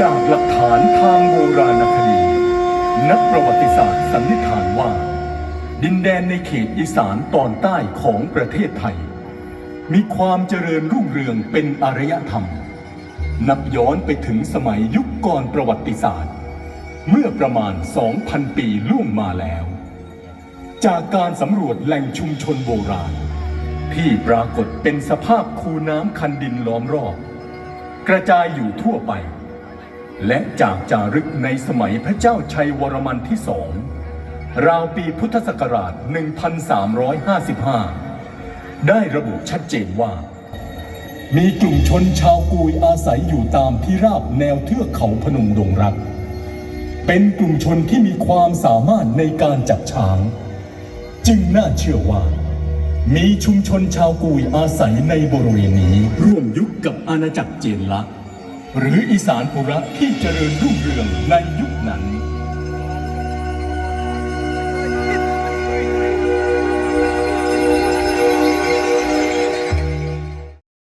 จากหลักฐานทางโบราณคดี นักประวัติศาสตร์สันนิษฐานว่า ดินแดนในเขตอีสานตอนใต้ของประเทศไทย มีความเจริญรุ่งเรืองเป็นอารยธรรม นับย้อนไปถึงสมัยยุคก่อนประวัติศาสตร์ เมื่อประมาณ 2,000 ปีล่วงมาแล้ว จากการสำรวจแหล่งชุมชนโบราณ ที่ปรากฏเป็นสภาพคูน้ำคันดินล้อมรอบ กระจายอยู่ทั่วไป และจากจารึกในสมัยพระเจ้าชัยวรมันที่สองราวปีพุทธศักราช 1355 ได้ระบุชัดเจนว่า มีกลุ่มชนชาวกุยอาศัยอยู่ตามที่ราบแนวเทือกเขาพนมดงรัก เป็นกลุ่มชนที่มีความสามารถในการจับช้าง จึงน่าเชื่อว่า มีชุมชนชาวกุยอาศัยในบริเวณนี้ ร่วมยุคกับอาณาจักรเจนละ หรืออีสานปุระที่เจริญรุ่งเรืองในยุคนั้น